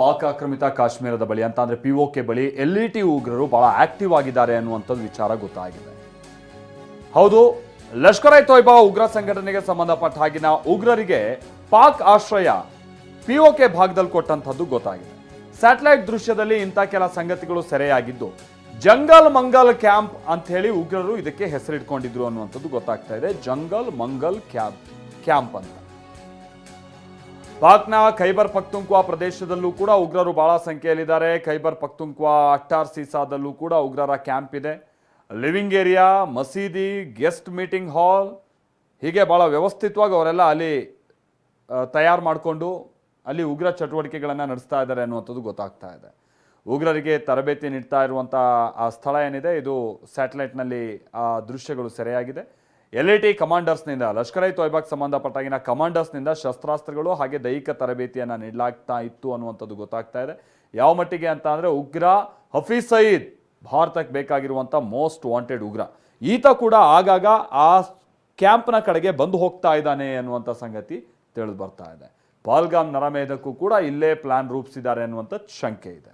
ಪಾಕ್ ಆಕ್ರಮಿತ ಕಾಶ್ಮೀರದ ಬಳಿ ಅಂತ ಅಂದ್ರೆ ಪಿ ಕೆ ಬಳಿ ಎಲ್ ಇ ಟಿ ಉಗ್ರರು ಬಹಳ ಆಕ್ಟಿವ್ ಆಗಿದ್ದಾರೆ ಅನ್ನುವಂಥದ್ದು ವಿಚಾರ ಗೊತ್ತಾಗಿದೆ. ಹೌದು, ಲಷ್ಕರ್ ಐ ತೊಯ್ಬಾ ಉಗ್ರ ಸಂಘಟನೆಗೆ ಸಂಬಂಧಪಟ್ಟ ಹಾಗಿನ ಉಗ್ರರಿಗೆ ಪಾಕ್ ಆಶ್ರಯ ಪಿಒಕೆ ಭಾಗದಲ್ಲಿ ಕೊಟ್ಟಂಥದ್ದು ಗೊತ್ತಾಗಿದೆ. ಸ್ಯಾಟಲೈಟ್ ದೃಶ್ಯದಲ್ಲಿ ಇಂಥ ಕೆಲ ಸಂಗತಿಗಳು ಸೆರೆಯಾಗಿದ್ದು, ಜಂಗಲ್ ಮಂಗಲ್ ಕ್ಯಾಂಪ್ ಅಂತ ಹೇಳಿ ಉಗ್ರರು ಇದಕ್ಕೆ ಹೆಸರಿಟ್ಕೊಂಡಿದ್ರು ಅನ್ನುವಂಥದ್ದು ಗೊತ್ತಾಗ್ತಾ ಇದೆ. ಜಂಗಲ್ ಮಂಗಲ್ ಕ್ಯಾಂಪ್ ಕ್ಯಾಂಪ್ ಅಂತ. ಪಾಕ್ನ ಖೈಬರ್ ಪಕ್ತುಂಕ್ವಾ ಪ್ರದೇಶದಲ್ಲೂ ಕೂಡ ಉಗ್ರರು ಬಹಳ ಸಂಖ್ಯೆಯಲ್ಲಿದ್ದಾರೆ. ಖೈಬರ್ ಪಕ್ತುಂಕ್ವಾ ಅಟ್ಟಾರ್ ಸೀಸಾದಲ್ಲೂ ಕೂಡ ಉಗ್ರರ ಕ್ಯಾಂಪ್ ಇದೆ. ಲಿವಿಂಗ್ ಏರಿಯಾ, ಮಸೀದಿ, ಗೆಸ್ಟ್ ಮೀಟಿಂಗ್ ಹಾಲ್ ಹೀಗೆ ಭಾಳ ವ್ಯವಸ್ಥಿತವಾಗಿ ಅವರೆಲ್ಲ ಅಲ್ಲಿ ತಯಾರು ಮಾಡಿಕೊಂಡು ಅಲ್ಲಿ ಉಗ್ರ ಚಟುವಟಿಕೆಗಳನ್ನು ನಡೆಸ್ತಾ ಇದ್ದಾರೆ ಅನ್ನುವಂಥದ್ದು ಗೊತ್ತಾಗ್ತಾ ಇದೆ. ಉಗ್ರರಿಗೆ ತರಬೇತಿ ನೀಡ್ತಾ ಇರುವಂಥ ಆ ಸ್ಥಳ ಏನಿದೆ, ಇದು ಸ್ಯಾಟಲೈಟ್ನಲ್ಲಿ ಆ ದೃಶ್ಯಗಳು ಸೆರೆಯಾಗಿದೆ. ಎಲ್ ಐ ಟಿ ಕಮಾಂಡರ್ಸ್ನಿಂದ ಲಷ್ಕರ್ ಐ ತೊಯ್ಬಾಗ್ ಸಂಬಂಧಪಟ್ಟಾಗಿನ ಕಮಾಂಡರ್ಸ್ನಿಂದ ಶಸ್ತ್ರಾಸ್ತ್ರಗಳು ಹಾಗೆ ದೈಹಿಕ ತರಬೇತಿಯನ್ನು ನೀಡಲಾಗ್ತಾ ಇತ್ತು ಅನ್ನುವಂಥದ್ದು ಗೊತ್ತಾಗ್ತಾ ಇದೆ. ಯಾವ ಮಟ್ಟಿಗೆ ಅಂತ ಅಂದರೆ ಉಗ್ರ ಹಫೀಸ್ ಸಯೀದ್ ಭಾರತಕ್ಕೆ ಬೇಕಾಗಿರುವಂಥ ಮೋಸ್ಟ್ ವಾಂಟೆಡ್ ಉಗ್ರ. ಈತ ಕೂಡ ಆಗಾಗ ಆ ಕ್ಯಾಂಪ್ನ ಕಡೆಗೆ ಬಂದು ಹೋಗ್ತಾ ಇದ್ದಾನೆ ಅನ್ನುವಂಥ ಸಂಗತಿ ತಿಳಿದು ಬರ್ತಾ ಇದೆ. ಪಾಲ್ಗಾಮ್ ನರಮೇಧಕ್ಕೂ ಕೂಡ ಇಲ್ಲೇ ಪ್ಲಾನ್ ರೂಪಿಸಿದ್ದಾರೆ ಅನ್ನುವಂಥ ಶಂಕೆ ಇದೆ.